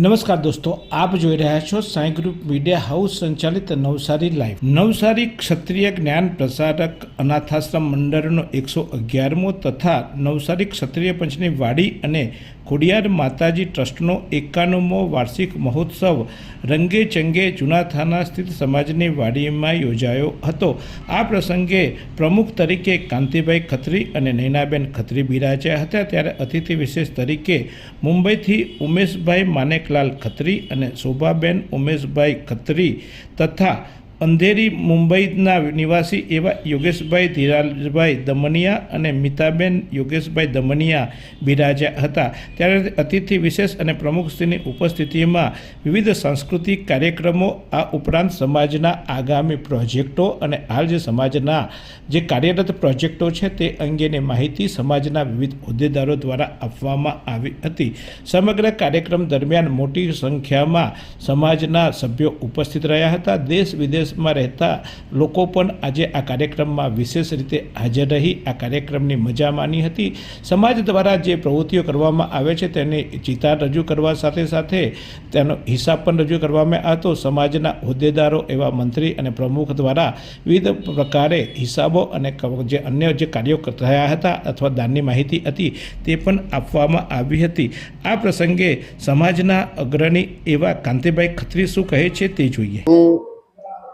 નમસ્કાર દોસ્તો, આપ જોઈ રહ્યા છો સાંઈ ગ્રુપ મીડિયા હાઉસ સંચાલિત નવસારી લાઈવ. નવસારી ક્ષત્રિય જ્ઞાન પ્રસારક અનાથાશ્રમ મંડળનો એકસો અગિયારમો તથા નવસારી ક્ષત્રિય પંચની વાડી અને ખોડિયાર માતાજી ટ્રસ્ટનો એકાણુંમો વાર્ષિક મહોત્સવ રંગે ચંગે જૂના થાના સ્થિત સમાજની વાડીમાં યોજાયો હતો. આ પ્રસંગે પ્રમુખ તરીકે કાંતિભાઈ ખત્રી અને નૈનાબેન ખત્રી બિરાજ્યા હતા. ત્યારે અતિથિ વિશેષ તરીકે મુંબઈથી ઉમેશભાઈ માનેકલાલ ખત્રી અને શોભાબેન ઉમેશભાઈ ખત્રી તથા અંધેરી મુંબઈના નિવાસી એવા યોગેશભાઈ ધીરાજભાઈ દમનિયા અને મિતાબેન યોગેશભાઈ દમનિયા બિરાજ્યા હતા. ત્યારે અતિથિ વિશેષ અને પ્રમુખશ્રીની ઉપસ્થિતિમાં વિવિધ સાંસ્કૃતિક કાર્યક્રમો, આ ઉપરાંત સમાજના આગામી પ્રોજેક્ટો અને હાલ જે સમાજના જે કાર્યરત પ્રોજેક્ટો છે તે અંગેની માહિતી સમાજના વિવિધ હોદ્દેદારો દ્વારા આપવામાં આવી હતી. સમગ્ર કાર્યક્રમ દરમિયાન મોટી સંખ્યામાં સમાજના સભ્યો ઉપસ્થિત રહ્યા હતા. દેશ વિદેશમાં રહેતા લોકો પણ આજે આ કાર્યક્રમમાં વિશેષ રીતે હાજર રહી આ કાર્યક્રમની મજા માની હતી. સમાજ દ્વારા જે પ્રવૃત્તિઓ કરવામાં આવે છે તેની ચિતાર રજૂ કરવા સાથે સાથે તેનો હિસાબ પણ રજૂ કરવામાં આવતો સમાજના હોદ્દેદારો એવા મંત્રી અને પ્રમુખ દ્વારા વિવિધ પ્રકારે હિસાબો અને જે અન્ય જે કાર્યો થયા હતા અથવા દાનની માહિતી હતી તે પણ આપવામાં આવી હતી. આ પ્રસંગે સમાજના અગ્રણી એવા કાંતિભાઈ ખત્રી શું કહે છે તે જોઈએ.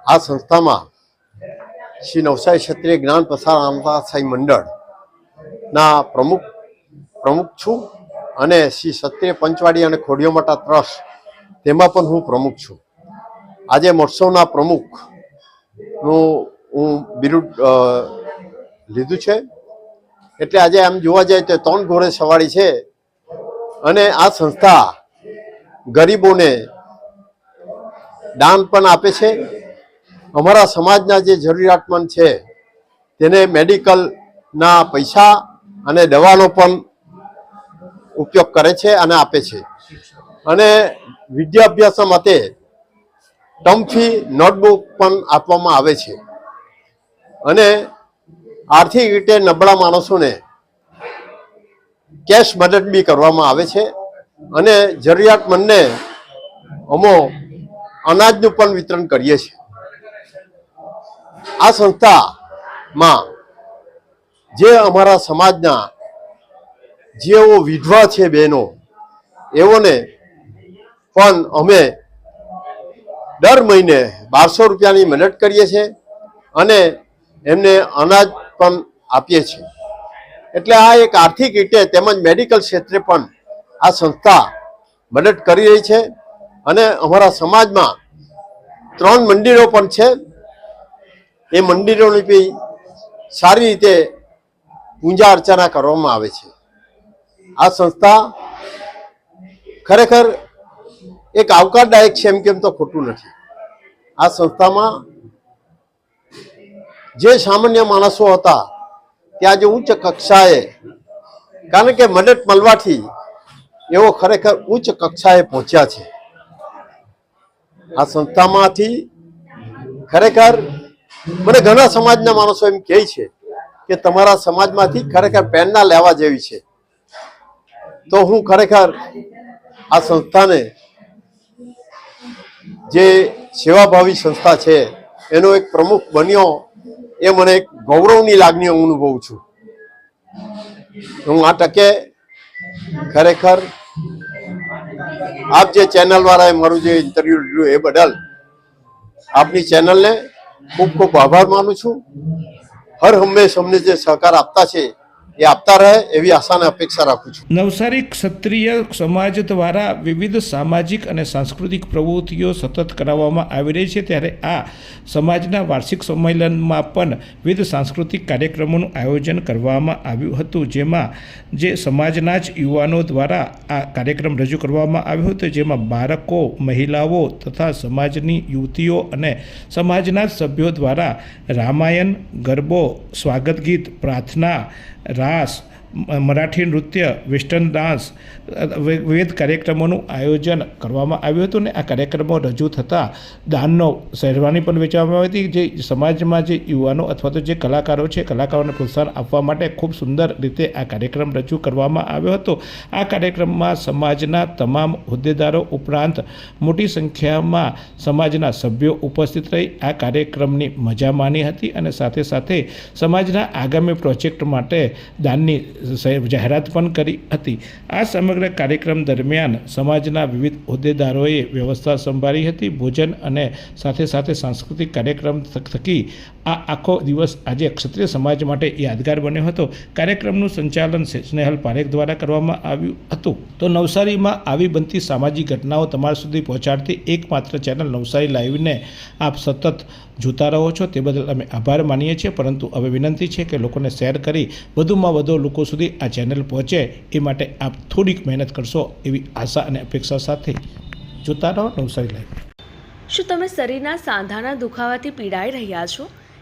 આ સંસ્થામાં શ્રી નવસારી ક્ષત્રિય જ્ઞાન પ્રસાર આમદાસાઈ મંડળના પ્રમુખ પ્રમુખ છું અને શ્રી ક્ષત્રિય પંચવાડી અને ખોડિયોમાટા ટ્રસ્ટ, તેમાં પણ હું પ્રમુખ છું. આજે મહોત્સવના પ્રમુખનું હું બિરુદ લીધું છે. એટલે આજે આમ જોવા જાય તો ત્રણ ઘોડે સવારી છે અને આ સંસ્થા ગરીબોને દાન પણ આપે છે અમારા સમાજના જે જરૂરિયાતમંદ છે, તેને મેડિકલના પૈસા અને દવાનો પણ ઉપયોગ કરે છે અને આપે છે. અને વિદ્યાભ્યાસ માટે ટર્મ નોટબુક પણ આપવામાં આવે છે. અને આર્થિક રીતે નબળા માણસોને કેશ મદદ બી કરવામાં આવે છે અને જરૂરિયાતમંદને અમો અનાજનું પણ વિતરણ કરીએ છીએ. આ સંસ્થામાં જે અમારા સમાજના જેઓ વિધવા છે બહેનો, એઓને પણ અમે દર મહિને બારસો રૂપિયાની મદદ કરીએ છીએ અને એમને અનાજ પણ આપીએ છીએ. એટલે આ એક આર્થિક રીતે તેમજ મેડિકલ ક્ષેત્રે પણ આ સંસ્થા મદદ કરી રહી છે અને અમારા સમાજમાં ત્રણ મંદિરો પણ છે. એ મંદિરોની બી સારી રીતે પૂજા અર્ચના કરવામાં આવે છે. આ સંસ્થા ખરેખર એક આવકારદાયક છે એમ કેમ તો ખોટું નથી. આ સંસ્થામાં જે સામાન્ય માણસો હતા, ત્યાં જે ઉચ્ચ કક્ષાએ, કારણ કે મદદ મળવાથી એવો ખરેખર ઉચ્ચ કક્ષાએ પહોંચ્યા છે. આ સંસ્થામાંથી ખરેખર મને ઘણા સમાજના માણસો એમ કહે છે કે તમારા સમાજમાંથી ખરેખર પ્રેરણા લેવા જેવી છે. તો હું ખરેખર આ સંસ્થાને જે સેવાભાવી સંસ્થા છે, એનો એક પ્રમુખ બન્યો, એ મને એક ગૌરવની લાગણી અનુભવું છું. હું આ ટકે ખરેખર આપ જે ચેનલ વાળાએ મારું જે ઇન્ટરવ્યુ લીધું એ બદલ આપની ચેનલને ખૂબ ખૂબ આભાર માનું છું. હર હંમેશ અમને જે સહકાર આપતા છે એ આપતા રહે એવી આશા અને અપેક્ષા રાખું છું. નવસારી ક્ષત્રિય સમાજ દ્વારા વિવિધ સામાજિક અને સાંસ્કૃતિક પ્રવૃત્તિઓ સતત કરાવવામાં આવી રહી છે. ત્યારે આ સમાજના વાર્ષિક સંમેલનમાં પણ વિવિધ સાંસ્કૃતિક કાર્યક્રમોનું આયોજન કરવામાં આવ્યું હતું. જેમાં જે સમાજના જ યુવાનો દ્વારા આ કાર્યક્રમ રજૂ કરવામાં આવ્યો હતો. જેમાં બાળકો, મહિલાઓ તથા સમાજની યુવતીઓ અને સમાજના જ સભ્યો દ્વારા રામાયણ, ગરબો, સ્વાગત ગીત, પ્રાર્થના રાસ મરાઠી નૃત્ય, વેસ્ટર્ન ડાન્સ વિવિધ કાર્યક્રમોનું આયોજન કરવામાં આવ્યું હતું ને આ કાર્યક્રમો રજૂ થતાં દાનનો શેરવાની પણ વેચવામાં આવી હતી. જે સમાજમાં જે યુવાનો અથવા તો જે કલાકારો છે, કલાકારોને પ્રોત્સાહન આપવા માટે ખૂબ સુંદર રીતે આ કાર્યક્રમ રજૂ કરવામાં આવ્યો હતો. આ કાર્યક્રમમાં સમાજના તમામ હોદ્દેદારો ઉપરાંત મોટી સંખ્યામાં સમાજના સભ્યો ઉપસ્થિત રહી આ કાર્યક્રમની મજા માની હતી અને સાથે સાથે સમાજના આગામી પ્રોજેક્ટ માટે દાનની જાહેરાત પણ કરી હતી. આ સમગ્ર કાર્યક્રમ દરમિયાન સમાજના વિવિધ હોદ્દેદારોએ વ્યવસ્થા સંભાળી હતી, ભોજન અને સાથે સાથે સાંસ્કૃતિક કાર્યક્રમ થકી આ આખો દિવસ આજે ક્ષત્રિય સમાજ માટે યાદગાર બન્યો હતો. કાર્યક્રમનું સંચાલન સ્નેહલ પારેખ દ્વારા કરવામાં આવ્યું હતું. તો નવસારીમાં આવી બનતી સામાજિક ઘટનાઓ તમારા સુધી પહોંચાડતી એકમાત્ર ચેનલ નવસારી લાઈવને આપ સતત જોતા રહો છો. તે બદલ અમે આભાર માનીએ છીએ. પરંતુ હવે વિનંતી છે કે લોકોને શેર કરી વધુમાં વધુ લોકો સુધી આ ચેનલ પહોંચે એ માટે આપ થોડીક મહેનત કરશો એવી આશા અને અપેક્ષા સાથે જોતા રહો નવસારી લાઈવ. શું તમે શરીરના સાંધાના દુખાવાથી પીડાઈ રહ્યા છો?